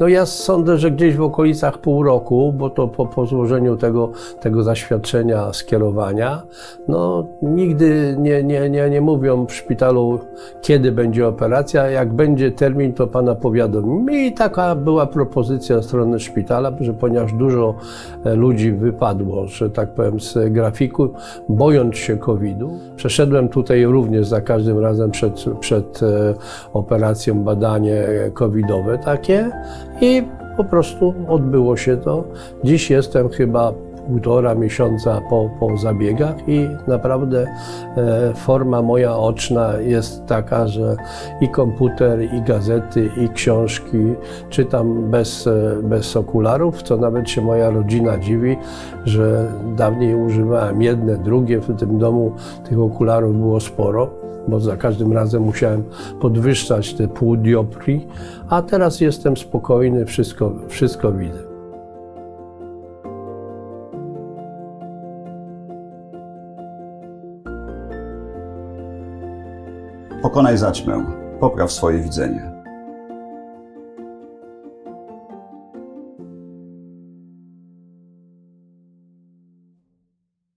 No ja sądzę, że gdzieś w okolicach pół roku, bo to po, po złożeniu tego, tego zaświadczenia skierowania, no nigdy nie, nie, nie, nie mówią w szpitalu, kiedy będzie operacja, jak będzie termin, to pana powiadomi. I taka była propozycja strony szpitala, że ponieważ dużo e, ludzi wypadło, że tak powiem, z grafiku, bojąc się COVID-u, przeszedłem tutaj również za każdym razem przed, przed e, operacją badanie covidowe takie i po prostu odbyło się to. Dziś jestem chyba półtora miesiąca po, po zabiegach i naprawdę e, forma moja oczna jest taka, że i komputer, i gazety, i książki czytam bez, e, bez okularów, co nawet się moja rodzina dziwi, że dawniej używałem jedne, drugie, w tym domu tych okularów było sporo bo za każdym razem musiałem podwyższać te pół dioptrii, a teraz jestem spokojny, wszystko, wszystko widzę. Pokonaj zaćmę, popraw swoje widzenie.